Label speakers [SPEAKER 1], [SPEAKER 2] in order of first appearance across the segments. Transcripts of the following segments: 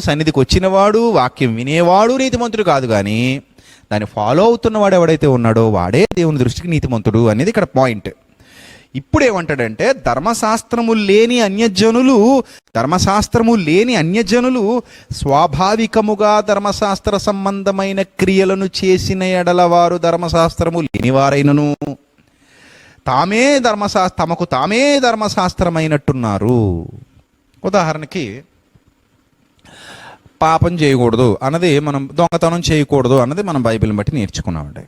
[SPEAKER 1] సన్నిధికి వచ్చినవాడు వాక్యం వినేవాడు నీతిమంతుడు కాదు కానీ దాన్ని ఫాలో అవుతున్నవాడు ఎవడైతే ఉన్నాడో వాడే దేవుని దృష్టికి నీతిమంతుడు అనేది ఇక్కడ పాయింట్ ఇప్పుడు ఏమంటాడంటే ధర్మశాస్త్రము లేని అన్యజనులు ధర్మశాస్త్రము లేని అన్యజనులు స్వాభావికముగా ధర్మశాస్త్ర సంబంధమైన క్రియలను చేసిన ఎడల వారు ధర్మశాస్త్రము లేనివారైనను. తామే ధర్మశా తమకు తామే ధర్మశాస్త్రమైనట్టున్నారు. ఉదాహరణకి పాపం చేయకూడదు అన్నది మనం దొంగతనం చేయకూడదు అన్నది మనం బైబిల్ని బట్టి నేర్చుకున్నామండి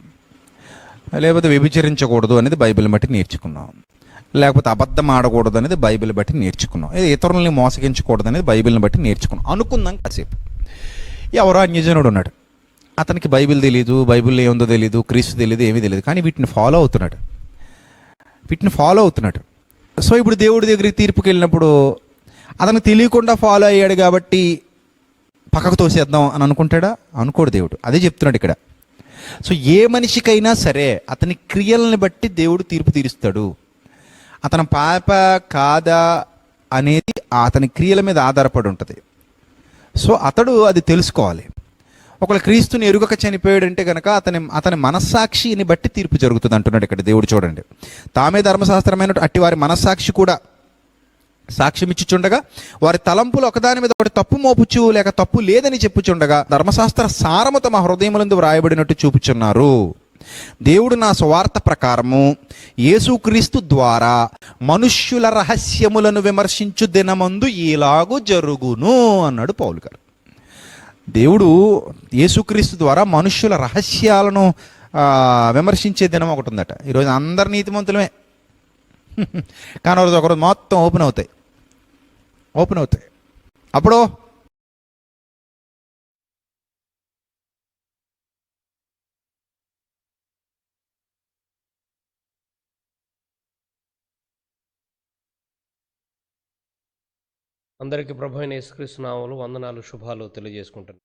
[SPEAKER 1] లేకపోతే వ్యభిచరించకూడదు అనేది బైబిల్ని బట్టి నేర్చుకున్నాం. లేకపోతే అబద్ధం ఆడకూడదు అనేది బైబిల్ బట్టి నేర్చుకున్నాం. ఇది ఇతరులని మోసగించకూడదు అనేది బైబిల్ని బట్టి నేర్చుకున్నాం. అనుకుందాం కాసేపు. ఎవరో అన్యజనుడు ఉన్నాడు. అతనికి బైబిల్ తెలియదు బైబిల్ ఏముందో తెలియదు క్రీస్తు తెలియదు ఏమీ తెలియదు కానీ వీటిని ఫాలో అవుతున్నాడు. వీటిని ఫాలో అవుతున్నాడు. సో ఇప్పుడు దేవుడి దగ్గరికి తీర్పుకి వెళ్ళినప్పుడు అతను తెలియకుండా ఫాలో అయ్యాడు కాబట్టి పక్కకు తోసేద్దాం అని అనుకుంటాడా? అనుకోడు దేవుడు. అదే చెప్తున్నాడు ఇక్కడ. సో ఏ మనిషికైనా సరే అతని క్రియలను బట్టి దేవుడు తీర్పు తీరుస్తాడు. అతని పాప కాదా అనేది అతని క్రియల మీద ఆధారపడి ఉంటుంది. సో అతడు అది తెలుసుకోవాలి. ఒకవేళ క్రీస్తుని ఎరుగక చనిపోయాడంటే కనుక అతని అతని మనస్సాక్షిని బట్టి తీర్పు జరుగుతుంది అంటున్నాడు ఇక్కడ దేవుడు చూడండి. తామే ధర్మశాస్త్రమైన అట్టి వారి మనస్సాక్షి కూడా సాక్ష్యం ఇచ్చుచుండగా వారి తలంపులు ఒకదాని మీద ఒకటి తప్పు మోపుచు లేక తప్పు లేదని చెప్పుచుండగా ధర్మశాస్త్ర సారము తమ హృదయములందు వ్రాయబడినట్టు చూపుచున్నారు. దేవుడు నా స్వార్థ ప్రకారము యేసుక్రీస్తు ద్వారా మనుష్యుల రహస్యములను విమర్శించు దినమందు ఇలాగూ జరుగును అన్నాడు పౌలు గారు. దేవుడు యేసుక్రీస్తు ద్వారా మనుష్యుల రహస్యాలను విమర్శించే దినం ఒకటి ఉందట ఈరోజు అందరు నీతిమంతులమే. కానీ రోజు ఒకరోజు మొత్తం ఓపెన్ అవుతాయి. ఓపెన్ అవుతాయి. అప్పుడు?
[SPEAKER 2] అందరికీ ప్రభు అయిన యేసుక్రీస్తు వందనాలు శుభాలు తెలియజేసుకుంటున్నాను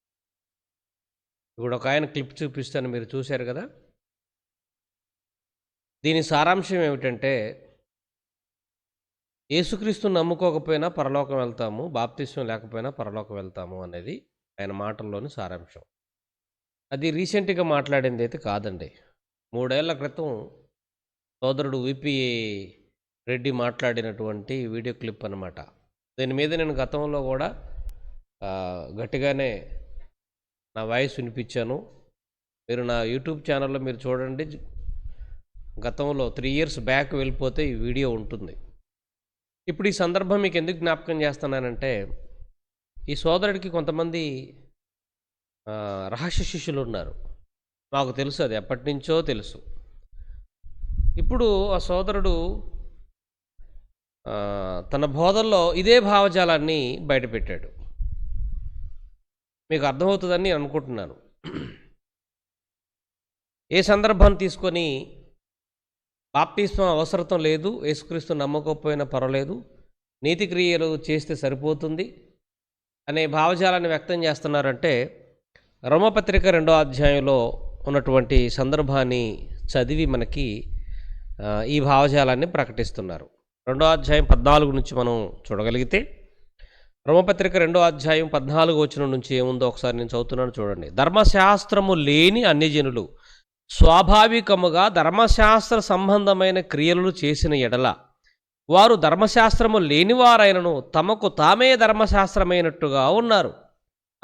[SPEAKER 2] ఇప్పుడు ఒక ఆయన క్లిప్ చూపిస్తాను మీరు చూశారు కదా? దీని సారాంశం ఏమిటంటే యేసుక్రీస్తుని నమ్ముకోకపోయినా పరలోకం వెళ్తాము బాప్తిష్టం లేకపోయినా పరలోకం వెళ్తాము అనేది ఆయన మాటల్లోని సారాంశం. అది రీసెంట్గా మాట్లాడింది అయితే కాదండి. మూడేళ్ళ క్రితం సోదరుడు విపి రెడ్డి మాట్లాడినటువంటి వీడియో క్లిప్ అన్నమాట. దీని మీద నేను గతంలో కూడా గట్టిగానే నా వాయిస్ వినిపించాను. మీరు నా యూట్యూబ్ ఛానల్లో మీరు చూడండి. గతంలో త్రీ ఇయర్స్ బ్యాక్ వెళ్ళిపోతే ఈ వీడియో ఉంటుంది. ఇప్పుడు ఈ సందర్భం మీకు ఎందుకు జ్ఞాపకం చేస్తున్నానంటే ఈ సోదరుడికి కొంతమంది రహస్య శిష్యులు ఉన్నారు. మాకు తెలుసు అది ఎప్పటి నుంచో తెలుసు. ఇప్పుడు ఆ సోదరుడు తన బోధల్లో ఇదే భావజాలాన్ని బయటపెట్టాడు. మీకు అర్థమవుతుందని నేను అనుకుంటున్నాను. ఏ సందర్భాన్ని తీసుకొని బాప్తిస్వం అవసరం లేదు యేసుక్రీస్తు నమ్మకపోయినా పర్వాలేదు. నీతి క్రియలు చేస్తే సరిపోతుంది అనే భావజాలాన్ని వ్యక్తం చేస్తున్నారంటే రోమపత్రిక రెండో అధ్యాయంలో ఉన్నటువంటి సందర్భాన్ని చదివి మనకి ఈ భావజాలాన్ని ప్రకటిస్తున్నారు. రెండో అధ్యాయం పద్నాలుగు నుంచి మనం చూడగలిగితే రోమపత్రిక రెండో అధ్యాయం పద్నాలుగు వచ్చిన నుంచి ఏముందో ఒకసారి నేను చదువుతున్నాను చూడండి. ధర్మశాస్త్రము లేని అన్యజనులు స్వాభావికముగా ధర్మశాస్త్ర సంబంధమైన క్రియలను చేసిన ఎడల వారు ధర్మశాస్త్రము లేనివారైనను తమకు తామే ధర్మశాస్త్రమైనట్టుగా ఉన్నారు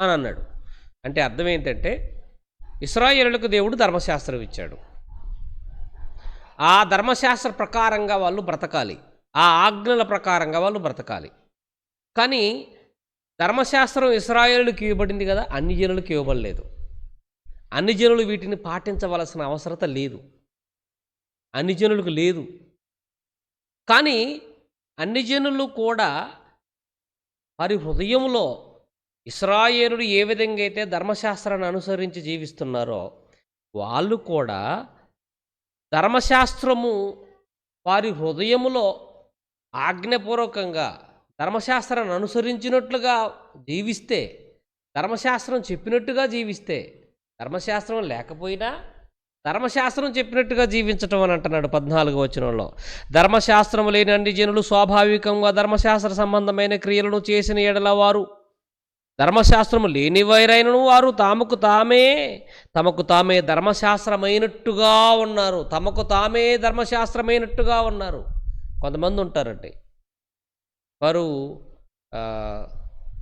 [SPEAKER 2] అని అన్నాడు. అంటే అర్థం ఏంటంటే ఇస్రాయేలులకు దేవుడు ధర్మశాస్త్రం ఇచ్చాడు. ఆ ధర్మశాస్త్ర ప్రకారంగా వాళ్ళు బ్రతకాలి. ఆ ఆజ్ఞల ప్రకారంగా వాళ్ళు బ్రతకాలి. కానీ ధర్మశాస్త్రం ఇస్రాయేలుకి ఇవ్వబడింది కదా అన్ని జనులకు ఇవ్వబడలేదు. అన్ని జనులు వీటిని పాటించవలసిన అవసరత లేదు. అన్ని జనులకు లేదు. కానీ అన్ని జనులు కూడా వారి హృదయంలో ఇస్రాయేలుడు ఏ విధంగా అయితే ధర్మశాస్త్రాన్ని అనుసరించి జీవిస్తున్నారో వాళ్ళు కూడా ధర్మశాస్త్రము వారి హృదయములో ఆజ్ఞపూర్వకంగా ధర్మశాస్త్రాన్ని అనుసరించినట్లుగా జీవిస్తే ధర్మశాస్త్రం చెప్పినట్టుగా జీవిస్తే ధర్మశాస్త్రం లేకపోయినా ధర్మశాస్త్రం చెప్పినట్టుగా జీవించటం అని అంటున్నాడు పద్నాలుగు వచనంలో. ధర్మశాస్త్రం లేని అన్ని జనులు స్వాభావికంగా ధర్మశాస్త్ర సంబంధమైన క్రియలను చేసిన ఎడల వారు. ధర్మశాస్త్రము లేనివైరైనను వారు తాముకు తామే తమకు తామే ధర్మశాస్త్రమైనట్టుగా ఉన్నారు. తమకు తామే ధర్మశాస్త్రమైనట్టుగా ఉన్నారు. కొంతమంది ఉంటారండి. వారు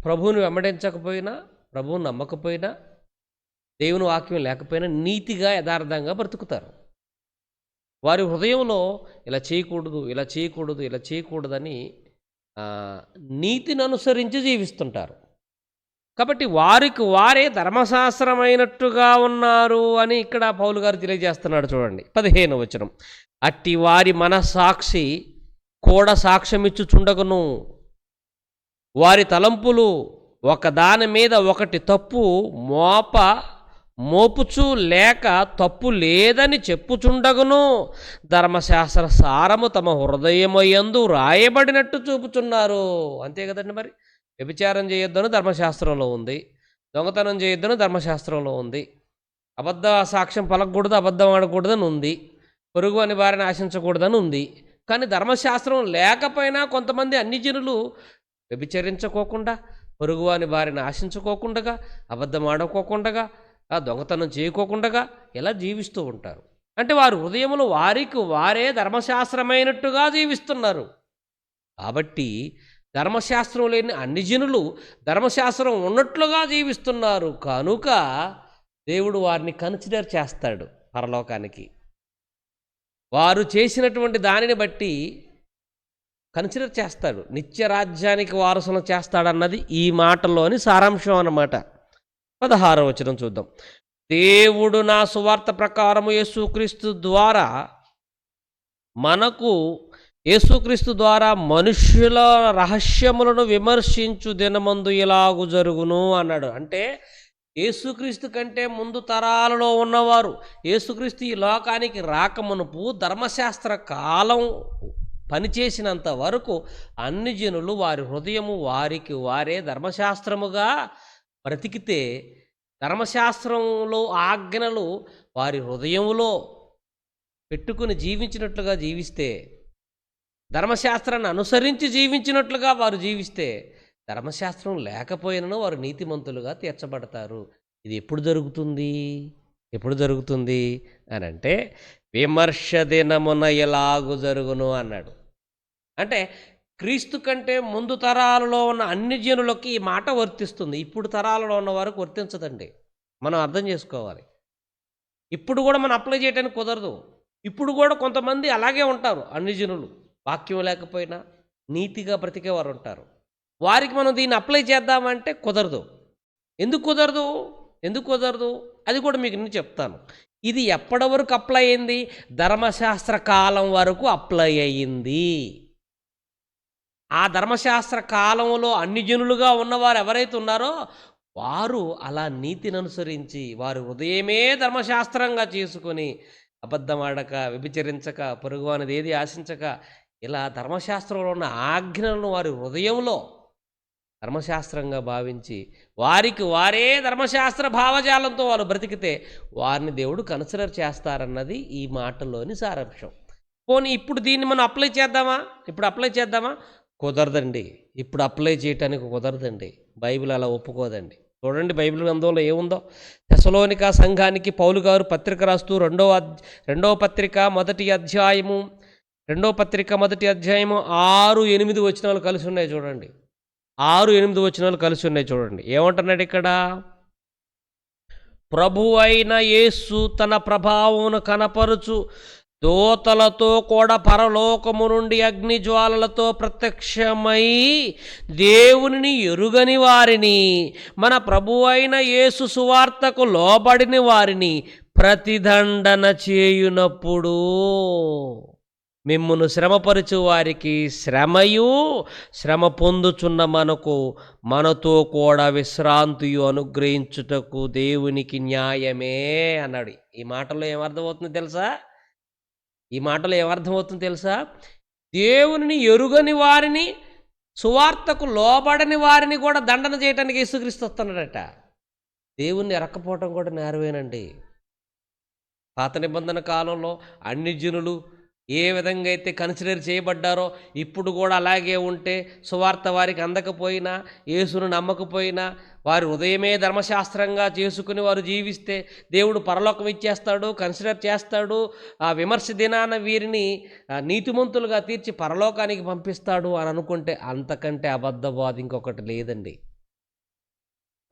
[SPEAKER 2] ప్రభువుని వెంబడించకపోయినా ప్రభువుని నమ్మకపోయినా దేవుని వాక్యం లేకపోయినా నీతిగా యథార్థంగా బ్రతుకుతారు. వారి హృదయంలో ఇలా చేయకూడదు ఇలా చేయకూడదు ఇలా చేయకూడదని నీతిని అనుసరించి జీవిస్తుంటారు. కాబట్టి వారికి వారే ధర్మశాస్త్రమైనట్టుగా ఉన్నారు అని ఇక్కడ పౌలు గారు తెలియజేస్తున్నాడు చూడండి. పదిహేను వచనం. అట్టి వారి మనస్సాక్షి కూడా సాక్ష్యమిచ్చుచుండగును. వారి తలంపులు ఒకదాని మీద ఒకటి తప్పు మోప మోపుచు లేక తప్పు లేదని చెప్పుచుండగును. ధర్మశాస్త్ర సారము తమ హృదయమయందు రాయబడినట్టు చూపుచున్నారు. అంతే కదండి మరి? వ్యభిచారం చేయొద్దని ధర్మశాస్త్రంలో ఉంది. దొంగతనం చేయొద్దని ధర్మశాస్త్రంలో ఉంది. అబద్ధ సాక్ష్యం పలకూడదు అబద్ధం ఆడకూడదని ఉంది. పొరుగు అని వారిని ఆశించకూడదని ఉంది. కానీ ధర్మశాస్త్రం లేకపోయినా కొంతమంది అన్ని జనులు వ్యభిచరించుకోకుండా పొరుగువాని వారిని ఆశించుకోకుండగా అబద్ధం ఆడుకోకుండగా ఆ దొంగతనం చేయకోకుండా ఎలా జీవిస్తూ ఉంటారు? అంటే వారు హృదయములు వారికి వారే ధర్మశాస్త్రమైనట్టుగా జీవిస్తున్నారు. కాబట్టి ధర్మశాస్త్రం లేని అన్ని జనులు ధర్మశాస్త్రం ఉన్నట్లుగా జీవిస్తున్నారు. కనుక దేవుడు వారిని కన్సిడర్ చేస్తాడు పరలోకానికి. వారు చేసినటువంటి దానిని బట్టి కన్సిడర్ చేస్తాడు. నిత్య రాజ్యానికి వారసులను చేస్తాడన్నది ఈ మాటలోని సారాంశం అన్నమాట. పదహార వచనం చూద్దాం. దేవుడు నా సువార్త ప్రకారము యేసుక్రీస్తు ద్వారా మనకు యేసుక్రీస్తు ద్వారా మనుష్యుల రహస్యములను విమర్శించు దినమందు ఇలాగు జరుగును అన్నాడు. అంటే యేసుక్రీస్తు కంటే ముందు తరాలలో ఉన్నవారు యేసుక్రీస్తు ఈ లోకానికి రాకమునుపు ధర్మశాస్త్ర కాలం పనిచేసినంత వరకు అన్ని జనులు వారి హృదయము వారికి వారే ధర్మశాస్త్రముగా బ్రతికితే ధర్మశాస్త్రంలో ఆజ్ఞలు వారి హృదయంలో పెట్టుకుని జీవించినట్లుగా జీవిస్తే ధర్మశాస్త్రాన్ని అనుసరించి జీవించినట్లుగా వారు జీవిస్తే ధర్మశాస్త్రం లేకపోయినను వారు నీతిమంతులుగా తీర్చబడతారు. ఇది ఎప్పుడు జరుగుతుంది? ఎప్పుడు జరుగుతుంది? అని అంటే విమర్శ దినమున ఎలాగు జరుగును అన్నాడు. అంటే క్రీస్తు కంటే ముందు తరాలలో ఉన్న అన్ని జనులకి ఈ మాట వర్తిస్తుంది. ఇప్పుడు తరాలలో ఉన్న వారికి వర్తించదండి. మనం అర్థం చేసుకోవాలి. ఇప్పుడు కూడా మనం అప్లై చేయడానికి కుదరదు. ఇప్పుడు కూడా కొంతమంది అలాగే ఉంటారు అన్ని జనులు. వాక్యం లేకపోయినా నీతిగా బ్రతికేవారు ఉంటారు. వారికి మనం దీన్ని అప్లై చేద్దామంటే కుదరదు. ఎందుకు కుదరదు? ఎందుకు కుదరదు? అది కూడా మీకు నేను చెప్తాను. ఇది ఎప్పటి వరకు అప్లై అయింది? ధర్మశాస్త్ర కాలం వరకు అప్లై అయ్యింది ఆ ధర్మశాస్త్ర కాలంలో అన్ని జనులుగా ఉన్నవారు ఎవరైతే ఉన్నారో వారు అలా నీతిని అనుసరించి వారి హృదయమే ధర్మశాస్త్రంగా చేసుకొని అబద్ధం ఆడక వ్యభిచరించక పొరుగు అనేది ఏది ఆశించక ఇలా ధర్మశాస్త్రంలో ఉన్న ఆజ్ఞలను వారి హృదయంలో ధర్మశాస్త్రంగా భావించి వారికి వారే ధర్మశాస్త్ర భావజాలంతో వాళ్ళు బ్రతికితే వారిని దేవుడు కన్సిడర్ చేస్తారన్నది ఈ మాటలోని సారాంశం. పోనీ ఇప్పుడు దీన్ని మనం అప్లై చేద్దామా? ఇప్పుడు అప్లై చేద్దామా? కుదరదండి. ఇప్పుడు అప్లై చేయటానికి కుదరదండి. బైబిల్ అలా ఒప్పుకోదండి. చూడండి బైబిల్ గ్రంథంలో ఏముందో? తెసలోనిక సంఘానికి పౌలు గారు పత్రిక రాస్తూ రెండవ అద్- రెండవ పత్రిక మొదటి అధ్యాయము రెండవ పత్రిక మొదటి అధ్యాయము ఆరు ఎనిమిది వచనాలు కలిసి ఉన్నాయి చూడండి. ఆరు ఎనిమిది వచనాలు కలిసి ఉన్నాయి చూడండి. ఏమంటున్నాడు ఇక్కడ? ప్రభు అయిన యేసు తన ప్రభావమును కనపరుచు దోతలతో కూడా పరలోకము నుండి అగ్ని జ్వాలలతో ప్రత్యక్షమై దేవునిని ఎరుగని వారిని మన ప్రభు అయిన యేసు సువార్తకు లోబడిన వారిని ప్రతిదండన చేయునప్పుడు మిమ్మును శ్రమపరచు వారికి శ్రమయు శ్రమ పొందుచున్న మనకు మనతో కూడా విశ్రాంతియు అనుగ్రహించుటకు దేవునికి న్యాయమే అన్నాడు. ఈ మాటలో ఏమర్థమవుతుంది తెలుసా? ఈ మాటలో ఏమర్థమవుతుంది తెలుసా? దేవుని ఎరుగని వారిని సువార్తకు లోబడని వారిని కూడా దండన చేయడానికి యేసుక్రీస్తు వస్తున్నాడట. దేవుణ్ణి ఎరక్కపోవటం కూడా నేరవేనండి. పాత నిబంధన కాలంలో అన్ని జనులు ఏ విధంగా అయితే కన్సిడర్ చేయబడ్డారో ఇప్పుడు కూడా అలాగే ఉంటే సువార్త వారికి అందకపోయినా యేసును నమ్మకపోయినా వారి ఉదయమే ధర్మశాస్త్రంగా చేసుకుని వారు జీవిస్తే దేవుడు పరలోకం ఇచ్చేస్తాడు కన్సిడర్ చేస్తాడు ఆ విమర్శ దినాన వీరిని నీతిమంతులుగా తీర్చి పరలోకానికి పంపిస్తాడు అని అనుకుంటే అంతకంటే అబద్ధవాది ఇంకొకటి లేదండి.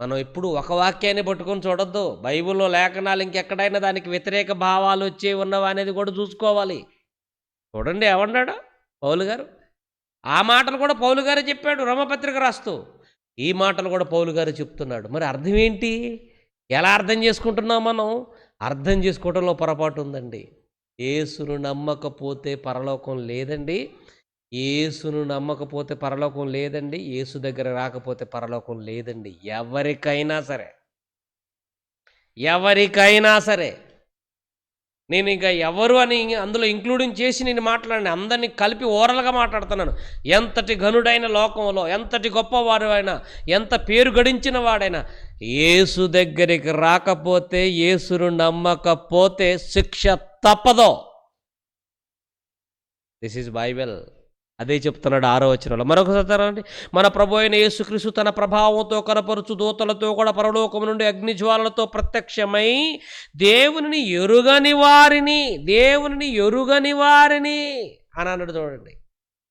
[SPEAKER 2] మనం ఎప్పుడు ఒక వాక్యాన్ని పట్టుకొని చూడొద్దు. బైబిల్లో లేఖనాలు ఇంకెక్కడైనా దానికి వ్యతిరేక భావాలు వచ్చే ఉన్నవా అనేది కూడా చూసుకోవాలి. చూడండి ఏమన్నాడు పౌలు గారు? ఆ మాటలు కూడా పౌలు గారు చెప్పాడు రోమపత్రిక రాస్తూ. ఈ మాటలు కూడా పౌలు గారు చెప్తున్నాడు. మరి అర్థం ఏంటి? ఎలా అర్థం చేసుకుంటున్నాం మనం? అర్థం చేసుకోవడంలో పొరపాటు ఉందండి. ఏసును నమ్మకపోతే పరలోకం లేదండి. ఏసును నమ్మకపోతే పరలోకం లేదండి. ఏసు దగ్గర రాకపోతే పరలోకం లేదండి. ఎవరికైనా సరే. ఎవరికైనా సరే. నేను ఇంకా ఎవరు అని అందులో ఇంక్లూడింగ్ చేసి నేను మాట్లాడిన అందరినీ కలిపి ఓరల్గా మాట్లాడుతున్నాను. ఎంతటి ఘనుడైన లోకంలో ఎంతటి గొప్పవాడు అయినా ఎంత పేరు గడించిన వాడైనా యేసు దగ్గరికి రాకపోతే యేసును నమ్మకపోతే శిక్ష తప్పదో. దిస్ ఈజ్ బైబెల్ అదే చెప్తున్నాడు ఆరో వచనంలో. మరొకసారి మన ప్రభు అయిన యేసుక్రీస్తు తన ప్రభావంతో కనపరుచు దూతలతో కూడా పరలోకం నుండి అగ్నిజ్వాలలతో ప్రత్యక్షమై దేవుని ఎరుగని వారిని దేవుని ఎరుగని వారిని అని అన్నాడు చూడండి.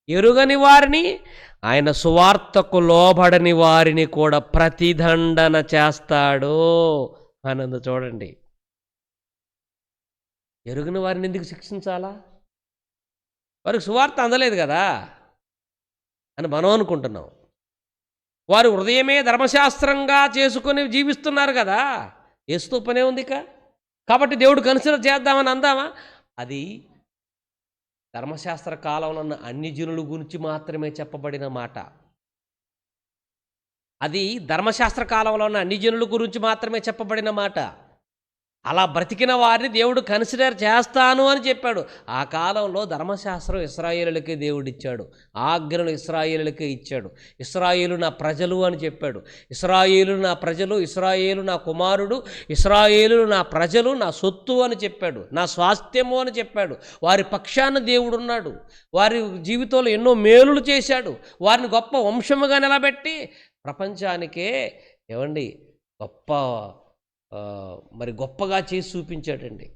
[SPEAKER 2] ఎరుగని వారిని ఆయన సువార్తకు లోబడని వారిని కూడా ప్రతిదండన చేస్తాడు అనందు చూడండి. ఎరుగని వారిని ఎందుకు శిక్షించాలా? వారికి సువార్త అందలేదు కదా అని మనం అనుకుంటున్నాం. వారు హృదయమే ధర్మశాస్త్రంగా చేసుకొని జీవిస్తున్నారు కదా. ఏస్తూ పనే ఉంది ఇక కాబట్టి దేవుడు కన్సిడర్ చేద్దామని అందామా? అది ధర్మశాస్త్ర కాలంలో ఉన్న అన్ని జనుల గురించి మాత్రమే చెప్పబడిన మాట. అది ధర్మశాస్త్ర కాలంలో ఉన్న అన్ని జనుల గురించి మాత్రమే చెప్పబడిన మాట. అలా బ్రతికిన వారిని దేవుడు కన్సిడర్ చేస్తాను అని చెప్పాడు. ఆ కాలంలో ధర్మశాస్త్రం ఇస్రాయేలులకే దేవుడిచ్చాడు. ఆజ్ఞలు ఇస్రాయేలులకే ఇచ్చాడు. ఇస్రాయేలు నా ప్రజలు అని చెప్పాడు. ఇస్రాయేలు నా ప్రజలు ఇస్రాయేలు నా కుమారుడు ఇస్రాయేలు నా ప్రజలు నా సొత్తు అని చెప్పాడు. నా స్వాస్థ్యము అని చెప్పాడు. వారి పక్షాన దేవుడు ఉన్నాడు వారి జీవితంలో ఎన్నో మేలులు చేశాడు. వారిని గొప్ప వంశముగా నిలబెట్టి ప్రపంచానికే ఏమండి గొప్ప మరి గొప్పగా చేసి చూపించాడండి.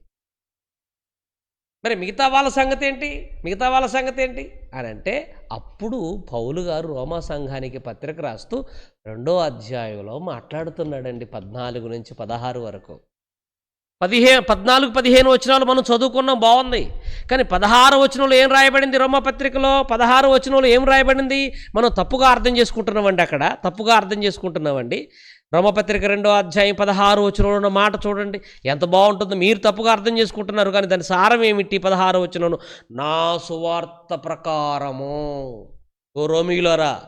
[SPEAKER 2] మరి మిగతా వాళ్ళ సంగతి ఏంటి మిగతా వాళ్ళ సంగతి ఏంటి అని అంటే అప్పుడు పౌలు గారు రోమా సంఘానికి పత్రిక రాస్తూ రెండో అధ్యాయంలో మాట్లాడుతున్నాడండి పద్నాలుగు నుంచి పదహారు వరకు. పదిహే పద్నాలుగు పదిహేను వచనాలు మనం చదువుకున్నాం బాగుంది. కానీ పదహారు వచనంలో ఏం రాయబడింది రోమ పత్రికలో? పదహారు వచనంలో ఏం రాయబడింది? మనం తప్పుగా అర్థం చేసుకుంటున్నామండి అక్కడ. తప్పుగా అర్థం చేసుకుంటున్నామండి. రోమపత్రిక రెండో అధ్యాయం పదహారు వచనంలో ఉన్న మాట చూడండి. ఎంత బాగుంటుందో మీరు తప్పుగా అర్థం చేసుకుంటున్నారు కానీ దాని సారం ఏమిటి? పదహారు వచనంలో నా సువార్త ప్రకారము. ఓ రోమిలోరా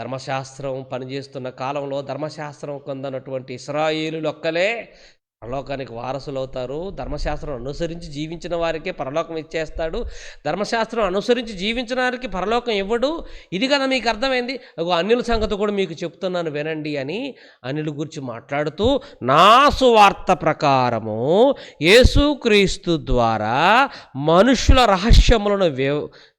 [SPEAKER 2] ధర్మశాస్త్రం పనిచేస్తున్న కాలంలో ధర్మశాస్త్రం కొందనటువంటి ఇస్రాయేలు ఒక్కలే పరలోకానికి వారసులు అవుతారు. ధర్మశాస్త్రం అనుసరించి జీవించిన వారికే పరలోకం ఇచ్చేస్తాడు. ధర్మశాస్త్రం అనుసరించి జీవించిన వారికి పరలోకం ఇవ్వడు. ఇది కదా మీకు అర్థమైంది? అగో అనిల సంగతి కూడా మీకు చెప్తున్నాను వినండి అని అనిల గురించి మాట్లాడుతూ నా సువార్త ప్రకారము యేసుక్రీస్తు ద్వారా మనుషుల రహస్యములను వి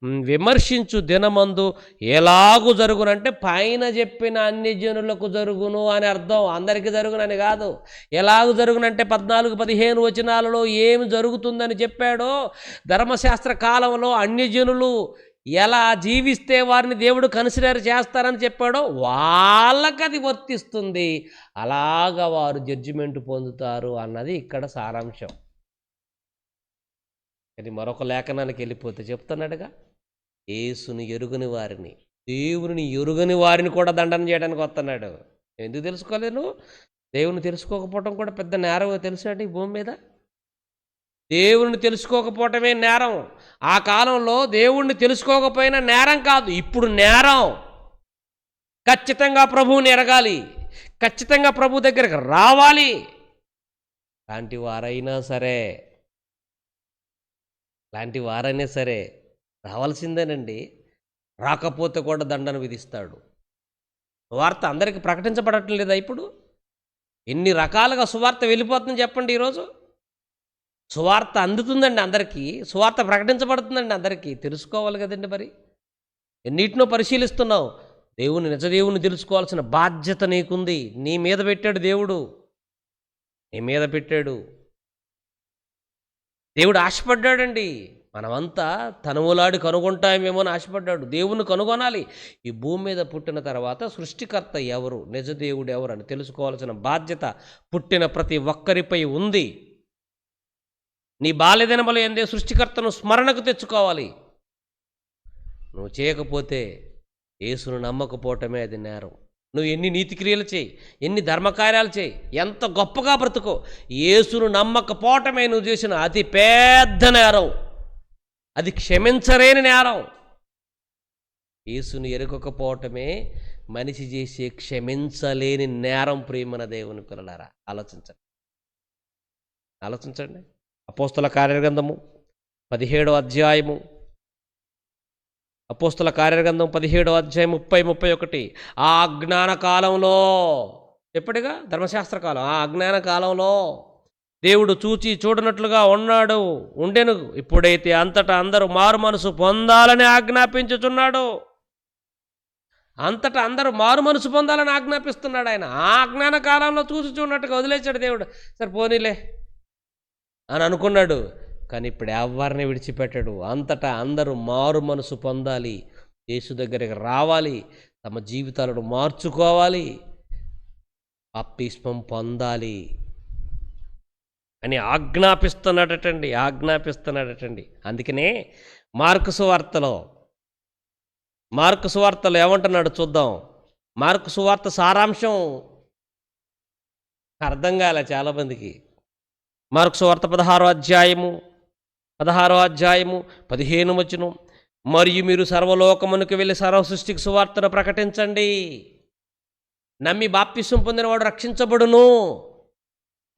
[SPEAKER 2] విమర్శించు దినమందు ఎలాగు జరుగునంటే పైన చెప్పిన అన్ని జనులకు జరుగును అని అర్థం. అందరికీ జరుగునని కాదు. ఎలాగూ జరుగునంటే పద్నాలుగు పదిహేను వచనాలలో ఏమి జరుగుతుందని చెప్పాడో ధర్మశాస్త్ర కాలంలో అన్ని జనులు ఎలా జీవిస్తే వారిని దేవుడు కన్సిడర్ చేస్తారని చెప్పాడో వాళ్ళకి అది వర్తిస్తుంది. అలాగా వారు జడ్జిమెంట్ పొందుతారు అన్నది ఇక్కడ సారాంశం. ఇది మరొక లేఖనానికి వెళ్ళిపోతే చెప్తున్నాడుగా. యేసుని ఎరుగని వారిని దేవుని ఎరుగని వారిని కూడా దండన చేయడానికి వస్తున్నాడు. ఎందుకు తెలుసుకోలేను? దేవుని తెలుసుకోకపోవటం కూడా పెద్ద నేరం తెలుసాడు ఈ భూమి మీద? దేవుని తెలుసుకోకపోవటమే నేరం. ఆ కాలంలో దేవుణ్ణి తెలుసుకోకపోయినా నేరం కాదు ఇప్పుడు నేరం. ఖచ్చితంగా ప్రభువుని ఎరగాలి ఖచ్చితంగా ప్రభు దగ్గరికి రావాలి. లాంటి వారైనా సరే లాంటి వారైనా సరే రావాల్సిందేనండి. రాకపోతే కూడా దండన విధిస్తాడు. వార్త అందరికీ ప్రకటించబడటం లేదా ఇప్పుడు? ఎన్ని రకాలుగా సువార్త వెళ్ళిపోతుందని చెప్పండి ఈరోజు? సువార్త అందుతుందండి అందరికీ. సువార్త ప్రకటించబడుతుందండి అందరికీ. తెలుసుకోవాలి కదండి మరి. ఎన్నిటినో పరిశీలిస్తున్నావు. దేవుని నిజదేవుని తెలుసుకోవాల్సిన బాధ్యత నీకుంది. నీ మీద పెట్టాడు దేవుడు. నీ మీద పెట్టాడు. దేవుడు ఆశపడ్డాడండి. మనమంతా తనువులాడి కనుగొంటామేమో అని ఆశపడ్డాడు. దేవుని కనుగొనాలి. ఈ భూమి మీద పుట్టిన తర్వాత సృష్టికర్త ఎవరు? నిజ దేవుడు ఎవరు అని తెలుసుకోవాల్సిన బాధ్యత పుట్టిన ప్రతి ఒక్కరిపై ఉంది. నీ బాల్యదినములు ఎందే సృష్టికర్తను స్మరణకు తెచ్చుకోవాలి. నువ్వు చేయకపోతే యేసును నమ్మకపోవటమే అది నేరం. నువ్వు ఎన్ని నీతిక్రియలు చేయి ఎన్ని ధర్మకార్యాలు చేయి ఎంత గొప్పగా బ్రతుకో యేసును నమ్మకపోవటమే నువ్వు చేసిన అతి పెద్ద నేరం. అది క్షమించలేని నేరం. యేసును ఎరుగకపోవటమే మనిషి చేసే క్షమించలేని నేరం ప్రేమన దేవుని పిల్లలారా. ఆలోచించండి. ఆలోచించండి. అపోస్తుల కార్యగ్రంథము పదిహేడో అధ్యాయము అపోస్తుల కార్యగ్రంథం పదిహేడో అధ్యాయం ముప్పై ముప్పై ఒకటి. ఆ అజ్ఞాన కాలంలో ఎప్పటిగా? ధర్మశాస్త్ర కాలం ఆ అజ్ఞాన కాలంలో దేవుడు చూచి చూడనట్లుగా ఉన్నాడు ఉండెను. ఇప్పుడైతే అంతటా అందరూ మారు మనసు పొందాలని ఆజ్ఞాపించుచున్నాడు. అంతటా అందరూ మారు మనసు పొందాలని ఆజ్ఞాపిస్తున్నాడు ఆయన. ఆ అజ్ఞాన కాలంలో చూసి చూడనట్టుగా వదిలేశాడు దేవుడు. సరే పోనీలే అని అనుకున్నాడు. కానీ ఇప్పుడు ఎవరిని విడిచిపెట్టాడు? అంతటా అందరూ మారు మనసు పొందాలి. యేసు దగ్గరికి రావాలి. తమ జీవితాలను మార్చుకోవాలి. బాప్తిస్మం పొందాలి. అని ఆజ్ఞాపిస్తున్నాడటండి ఆజ్ఞాపిస్తున్నాడటండి. అందుకనే మార్కు సువార్తలో మార్కు సువార్తలో ఏమంటున్నాడు చూద్దాం. మార్కు సువార్త సారాంశం అర్థం కాలే చాలామందికి. మార్కు సువార్త పదహారో అధ్యాయము పదహారో అధ్యాయము పదిహేను వచనం. మరియు మీరు సర్వలోకమునికి వెళ్ళి సర్వ సృష్టికి సువార్తను ప్రకటించండి. నమ్మి బాప్తిసం పొందినవాడు రక్షించబడును.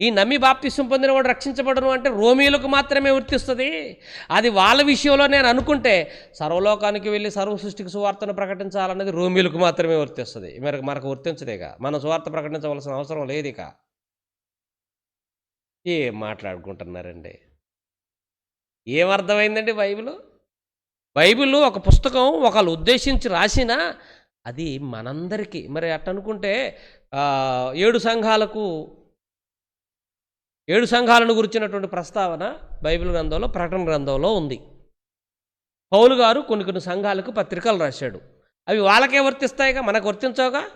[SPEAKER 2] ఈ నమ్మి బాప్తిసం పొందినవాడు రక్షించబడను అంటే రోమీలకు మాత్రమే వర్తిస్తుంది అది వాళ్ళ విషయంలో నేను అనుకుంటే సర్వలోకానికి వెళ్ళి సర్వ సృష్టికి సువార్తను ప్రకటించాలన్నది రోమీలకు మాత్రమే వర్తిస్తుంది మరి మనకు వర్తించదేక మనం సువార్త ప్రకటించవలసిన అవసరం లేదు ఇక ఏం మాట్లాడుకుంటున్నారండి? ఏమర్థమైందండి బైబిల్? బైబిల్ ఒక పుస్తకం ఒకళ్ళు ఉద్దేశించి రాసినా అది మనందరికీ. మరి అట్టనుకుంటే ఏడు సంఘాలకు ఏడు సంఘాలను గురించినటువంటి ప్రస్తావన బైబిల్ గ్రంథంలో ప్రకటన గ్రంథంలో ఉంది. పౌలు గారు కొన్ని కొన్ని సంఘాలకు పత్రికలు రాశాడు. అవి వాళ్ళకే వర్తిస్తాయిగా? మనకు వర్తించవుగా?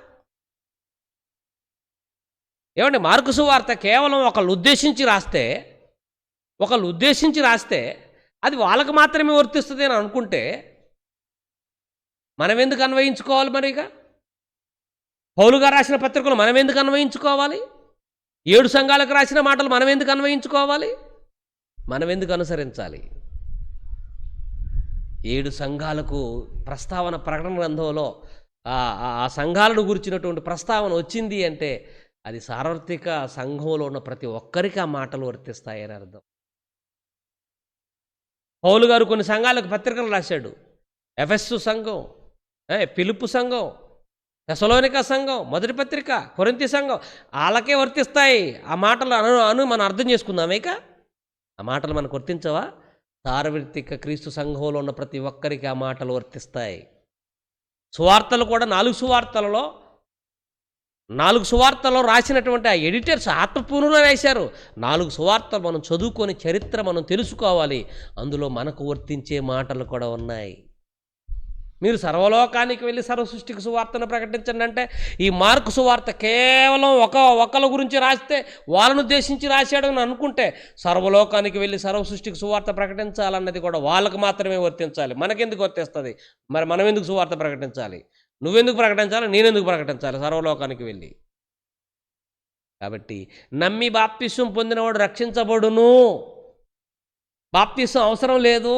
[SPEAKER 2] ఏమండి మార్కుసు వార్త కేవలం ఒకళ్ళు ఉద్దేశించి రాస్తే ఒకళ్ళు ఉద్దేశించి రాస్తే అది వాళ్ళకు మాత్రమే వర్తిస్తుంది అని అనుకుంటే మనం ఎందుకు అన్వయించుకోవాలి మరి ఇక రాసిన పత్రికలు మనం ఎందుకు అన్వయించుకోవాలి? ఏడు సంఘాలకు రాసిన మాటలు మనం ఎందుకు అన్వయించుకోవాలి? మనం ఎందుకు అనుసరించాలి? ఏడు సంఘాలకు ప్రస్తావన ప్రకటన గ్రంథంలో ఆ- ఆ- సంఘాలను గురించినటువంటి ప్రస్తావన వచ్చింది అంటే అది సార్వత్రిక సంఘంలో ఉన్న ప్రతి ఒక్కరికి ఆ మాటలు వర్తిస్తాయని అర్థం. పౌలు గారు కొన్ని సంఘాలకు పత్రికలు రాశాడు. ఎఫెస్సు సంఘం ఏ, పిలుపు సంఘం దశలోనిక సంఘం మొదటి పత్రిక కొరింతి సంఘం వాళ్ళకే వర్తిస్తాయి. ఆ మాటలు అను అను మనం అర్థం చేసుకుందామే ఇక. ఆ మాటలు మనకు వర్తించవా సార్వత్రిక క్రీస్తు సంఘంలో ఉన్న ప్రతి ఒక్కరికి ఆ మాటలు వర్తిస్తాయి. సువార్తలు కూడా నాలుగు సువార్తలలో నాలుగు సువార్తలో రాసినటువంటి ఆ ఎడిటర్స్ ఆత్మపూర్ణంలో రాశారు నాలుగు సువార్తలు మనం చదువుకొని చరిత్ర మనం తెలుసుకోవాలి. అందులో మనకు వర్తించే మాటలు కూడా ఉన్నాయి. మీరు సర్వలోకానికి వెళ్ళి సర్వ సృష్టికి సువార్తను ప్రకటించండి అంటే ఈ మార్కు సువార్త కేవలం ఒక ఒకళ్ళ గురించి రాస్తే వాళ్ళను ఉద్దేశించి రాశాడు అని అనుకుంటే సర్వలోకానికి వెళ్ళి సర్వ సృష్టికి సువార్త ప్రకటించాలన్నది కూడా వాళ్ళకు మాత్రమే వర్తించాలి. మనకెందుకు వర్తిస్తుంది? మరి మనం ఎందుకు సువార్త ప్రకటించాలి? నువ్వెందుకు ప్రకటించాలి? నేనెందుకు ప్రకటించాలి సర్వలోకానికి వెళ్ళి? కాబట్టి నమ్మి బాప్తిసం పొందినవాడు రక్షించబడును. బాప్తిసం అవసరం లేదు.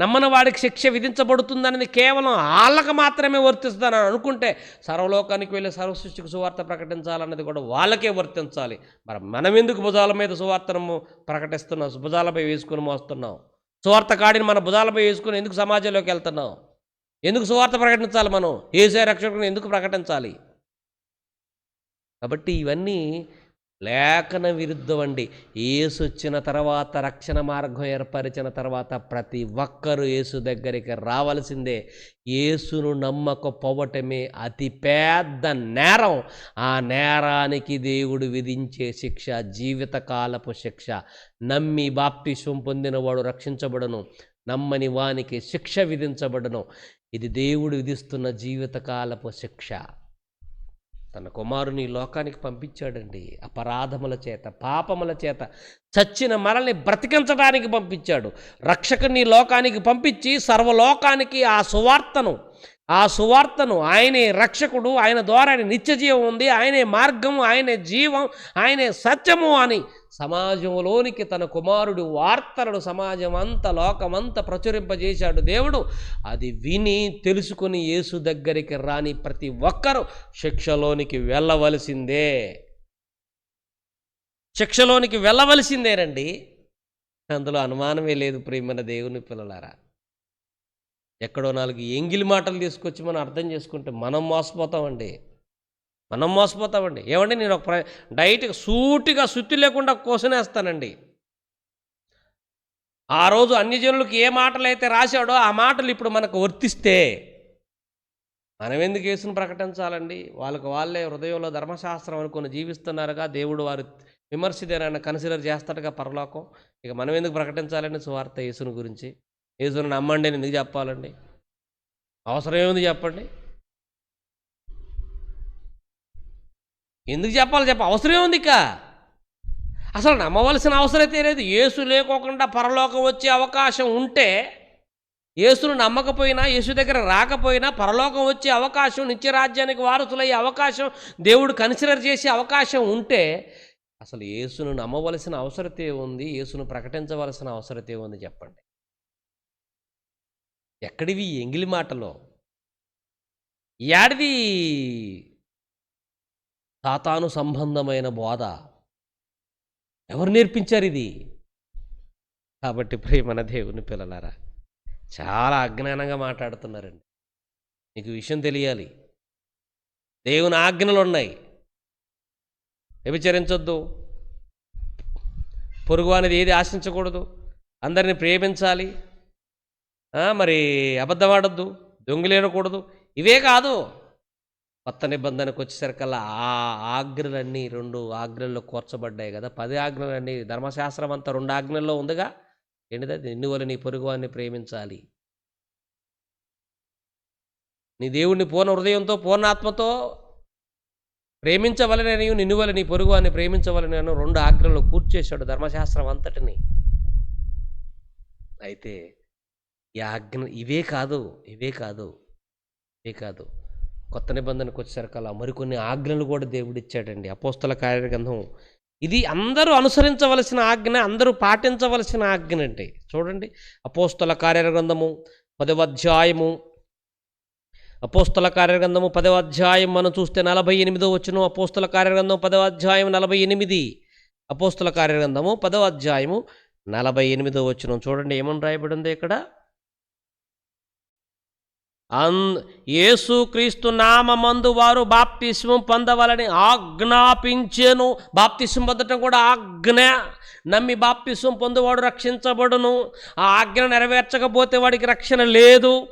[SPEAKER 2] నమ్మని వాడికి శిక్ష విధించబడుతుందనేది కేవలం వాళ్ళకు మాత్రమే వర్తిస్తుందని అనుకుంటే సర్వలోకానికి వెళ్ళి సర్వసృష్టికి సువార్త ప్రకటించాలన్నది కూడా వాళ్ళకే వర్తించాలి. మరి మనం ఎందుకు భుజాల మీద సువార్తను ప్రకటిస్తున్నాం? భుజాలపై వేసుకుని మోస్తున్నాం. సువార్త కాడిని మన భుజాలపై వేసుకుని ఎందుకు సమాజంలోకి వెళ్తున్నాం? ఎందుకు సువార్త ప్రకటించాలి మనం? ఏసే రక్షకుని ఎందుకు ప్రకటించాలి? కాబట్టి ఇవన్నీ లేఖన విరుద్ధం అండి ఏసు వచ్చిన తర్వాత రక్షణ మార్గం ఏర్పరిచిన తర్వాత ప్రతి ఒక్కరూ యేసు దగ్గరికి రావాల్సిందే. యేసును నమ్మకపోవటమే అతి పెద్ద నేరం. ఆ నేరానికి దేవుడు విధించే శిక్ష జీవితకాలపు శిక్ష. నమ్మి బాప్తిష్వం పొందినవాడు రక్షించబడను. నమ్మని వానికి శిక్ష విధించబడను. ఇది దేవుడు విధిస్తున్న జీవితకాలపు శిక్ష. తన కుమారుని లోకానికి పంపించాడండి. అపరాధముల చేత పాపముల చేత చచ్చిన మనల్ని బ్రతికించడానికి పంపించాడు. రక్షకుని లోకానికి పంపించి సర్వలోకానికి ఆ సువార్తను ఆ సువార్తను ఆయనే రక్షకుడు ఆయన ద్వారా నిత్య జీవం ఉంది ఆయనే మార్గము ఆయనే జీవం ఆయనే సత్యము అని సమాజంలోనికి తన కుమారుడు వార్తలను సమాజం అంత లోకమంతా ప్రచురింపజేశాడు దేవుడు. అది విని తెలుసుకుని యేసు దగ్గరికి రాని ప్రతి ఒక్కరూ శిక్షలోనికి వెళ్ళవలసిందే. శిక్షలోనికి వెళ్ళవలసిందేనండి. అందులో అనుమానమే లేదు ప్రియమైన దేవుని పిల్లలారా. ఎక్కడో నాలుగు ఎంగిలి మాటలు తీసుకొచ్చి మనం అర్థం చేసుకుంటే మనం మోసపోతామండి. మనం మోసపోతామండి. ఏమండి? నేను ఒక ప్ర- సూటిగా సుత్తి లేకుండా కోసనేస్తానండి. ఆ రోజు అన్ని జనులకు ఏ మాటలు అయితే రాశాడో ఆ మాటలు ఇప్పుడు మనకు వర్తిస్తే మనం ఎందుకు యేసును ప్రకటించాలండి? వాళ్ళకు వాళ్ళే హృదయంలో ధర్మశాస్త్రం అనుకుని జీవిస్తున్నారుగా దేవుడు వారు విమర్శిదేనని కన్సిడర్ చేస్తాడుగా పరలోకం. ఇక మనం ఎందుకు ప్రకటించాలండి సువార్త యేసుని గురించి? యేసుని నమ్మండి అని ఎందుకు చెప్పాలండి? అవసరం ఏముంది చెప్పండి? ఎందుకు చెప్పాలి చెప్ప? అవసరం ఏముంది ఇక? అసలు నమ్మవలసిన అవసరమైతే లేదు. యేసు లేకోకుండా పరలోకం వచ్చే అవకాశం ఉంటే యేసును నమ్మకపోయినా యేసు దగ్గర రాకపోయినా పరలోకం వచ్చే అవకాశం నిత్యరాజ్యానికి వారసులయ్యే అవకాశం దేవుడు కన్సిడర్ చేసే అవకాశం ఉంటే అసలు యేసును నమ్మవలసిన అవసరతే ఉంది యేసును ప్రకటించవలసిన అవసరతే ఉంది చెప్పండి. ఎక్కడివి ఎంగిలి మాటలో? యాడిది సాతాను సంబంధమైన బోధ? ఎవరు నేర్పించారు ఇది? కాబట్టి ప్రేమన దేవుని పిల్లలారా చాలా అజ్ఞానంగా మాట్లాడుతున్నారండి. మీకు విషయం తెలియాలి. దేవుని ఆజ్ఞలు ఉన్నాయి వ్యభిచరించొద్దు. పొరుగు అనేది ఏది ఆశించకూడదు. అందరిని ప్రేమించాలి. మరి మరి అబద్ధమాడద్దు దొంగిలేనకూడదు ఇవే కాదు కొత్త నిబంధనకు వచ్చేసరికల్లా ఆ ఆజ్ఞలన్నీ రెండు ఆజ్ఞల్లో కూర్చబడ్డాయి కదా. పది ఆజ్ఞలన్నీ ధర్మశాస్త్రం అంతా రెండు ఆజ్ఞల్లో ఉందిగా? ఏంటిది నిన్ను నీ పొరుగువాన్ని ప్రేమించాలి. నీ దేవుణ్ణి పూర్ణ హృదయంతో పూర్ణాత్మతో ప్రేమించవలనని నిన్నువల నీ పొరుగువాన్ని ప్రేమించవలని రెండు ఆగ్రహంలో కూర్చేశాడు ధర్మశాస్త్రం అంతటిని. అయితే ఈ ఆజ్ఞ ఇవే కాదు ఇవే కాదు ఇవే కాదు. కొత్త నిబంధనకు వచ్చేసరికల్లా మరికొన్ని ఆజ్ఞలు కూడా దేవుడు ఇచ్చాడండి అపోస్తల కార్యగ్రంథం ఇది అందరూ అనుసరించవలసిన ఆజ్ఞ అందరూ పాటించవలసిన ఆజ్ఞ అంటే చూడండి అపోస్తల కార్యగ్రంథము పదవ అధ్యాయము. అపోస్తల కార్యగ్రంథము పదవ అధ్యాయం మనం చూస్తే నలభై ఎనిమిదో వచ్చును అపోస్తల కార్యగ్రంథం పదవ అధ్యాయం నలభై ఎనిమిది. అపోస్తల కార్యగ్రంథము పదవ అధ్యాయము నలభై ఎనిమిదో వచ్చిన చూడండి ఏమని రాయబడి ఉంది ఇక్కడ? అన్ యేసుక్రీస్తు నామందు వారు బాప్తిస్మం పొందవాలని ఆజ్ఞాపించేను. బాప్తిస్మం పొందటం కూడా ఆజ్ఞ. నమ్మి బాప్తిస్వం పొందువాడు రక్షించబడును. ఆ ఆజ్ఞ నెరవేర్చకపోతే వాడికి రక్షణ లేదు.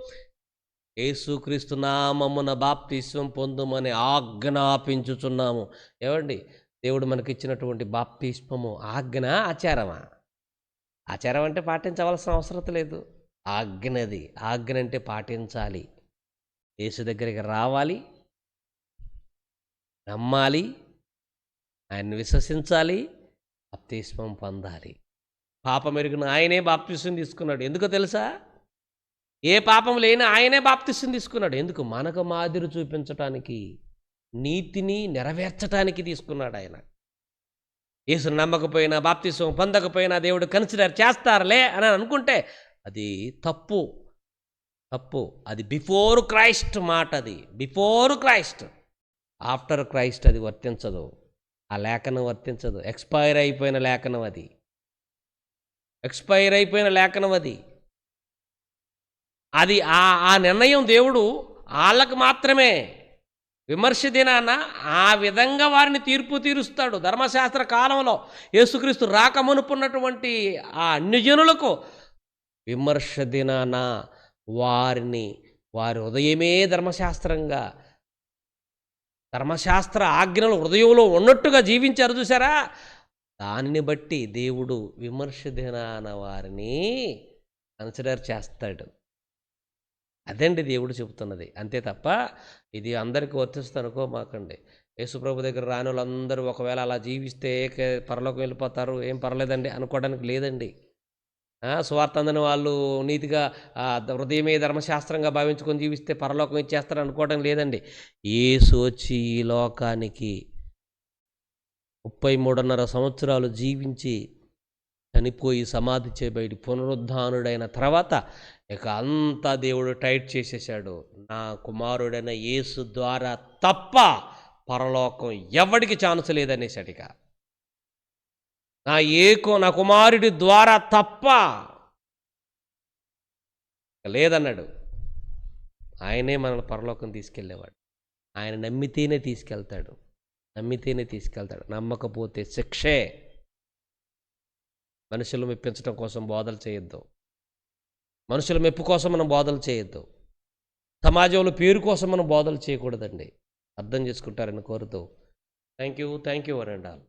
[SPEAKER 2] యేసుక్రీస్తు నామమున బాప్తిస్వం పొందుమని ఆజ్ఞాపించుచున్నాము. ఏమండి? దేవుడు మనకిచ్చినటువంటి బాప్తిస్మము ఆజ్ఞ ఆచారమా? ఆచారం అంటే పాటించవలసిన అవసరం లేదు. ఆజ్ఞది. ఆజ్ఞ అంటే పాటించాలి. యేసు దగ్గరికి రావాలి. నమ్మాలి. ఆయన్ని విశ్వసించాలి. బాప్తిస్మం పొందాలి. పాపం ఎరిగిన ఆయనే బాప్తిస్వం తీసుకున్నాడు. ఎందుకో తెలుసా? ఏ పాపం లేని ఆయనే బాప్తిస్వం తీసుకున్నాడు. ఎందుకు? మనకు మాదిరి చూపించటానికి నీతిని నెరవేర్చటానికి తీసుకున్నాడు ఆయన. యేసును నమ్మకపోయినా బాప్తిస్వం పొందకపోయినా దేవుడు కన్సిడర్ చేస్తారులే అని అనుకుంటే అది తప్పు. తప్పు. అది బిఫోర్ క్రైస్ట్ మాట అది బిఫోర్ క్రైస్ట్. ఆఫ్టర్ క్రైస్ట్ అది వర్తించదు. ఆ లేఖనం వర్తించదు. ఎక్స్పైర్ అయిపోయిన లేఖనం అది. ఎక్స్పైర్ అయిపోయిన లేఖనం అది. అది ఆ ఆ నిర్ణయం దేవుడు వాళ్ళకు మాత్రమే. విమర్శ దినాన ఆ విధంగా వారిని తీర్పు తీరుస్తాడు. ధర్మశాస్త్ర కాలంలో యేసుక్రీస్తు రాకమనుకున్నటువంటి ఆ అన్యజనులకు విమర్శ దినాన వారిని వారి హృదయమే ధర్మశాస్త్రంగా ధర్మశాస్త్ర ఆజ్ఞలు హృదయంలో ఉన్నట్టుగా జీవించారు చూసారా దానిని బట్టి దేవుడు విమర్శ దినాన వారిని కన్సిడర్ చేస్తాడు. అదండి దేవుడు చెబుతున్నది. అంతే తప్ప ఇది అందరికీ వర్తిస్తుంది అనుకోమాకండి యేసుప్రభు దగ్గర రాని వాళ్ళందరూ ఒకవేళ అలా జీవిస్తే పరలోకి వెళ్ళిపోతారు ఏం పర్లేదండి అనుకోవడానికి లేదండి. సువార్త అందని వాళ్ళు నీతిగా హృదయమే ధర్మశాస్త్రంగా భావించుకొని జీవిస్తే పరలోకం ఇచ్చేస్తారు అనుకోవడం లేదండి. ఏసు వచ్చి ఈ లోకానికి ముప్పై మూడున్నర సంవత్సరాలు జీవించి చనిపోయి సమాధి చేయబడి పునరుద్ధానుడైన తర్వాత ఇక అంతా దేవుడు టైట్ చేసేసాడు నా కుమారుడైన యేసు ద్వారా తప్ప పరలోకం ఎవడికి ఛాన్స్ లేదనేసాడు ఇక. నా ఏకో నా కుమారుడి ద్వారా తప్ప లేదన్నాడు. ఆయనే మనల్ని పరలోకం తీసుకెళ్ళేవాడు. ఆయన నమ్మితేనే తీసుకెళ్తాడు. నమ్మితేనే తీసుకెళ్తాడు. నమ్మకపోతే శిక్షే. మనుషులు మెప్పించడం కోసం బోధలు చేయొద్దు. మనుషుల మెప్పు కోసం మనం బోధలు చేయొద్దు. సమాజంలో పేరు కోసం మనం బోధలు చేయకూడదండి. అర్థం చేసుకుంటారని కోరుతూ. Thank you thank you వరండాల్.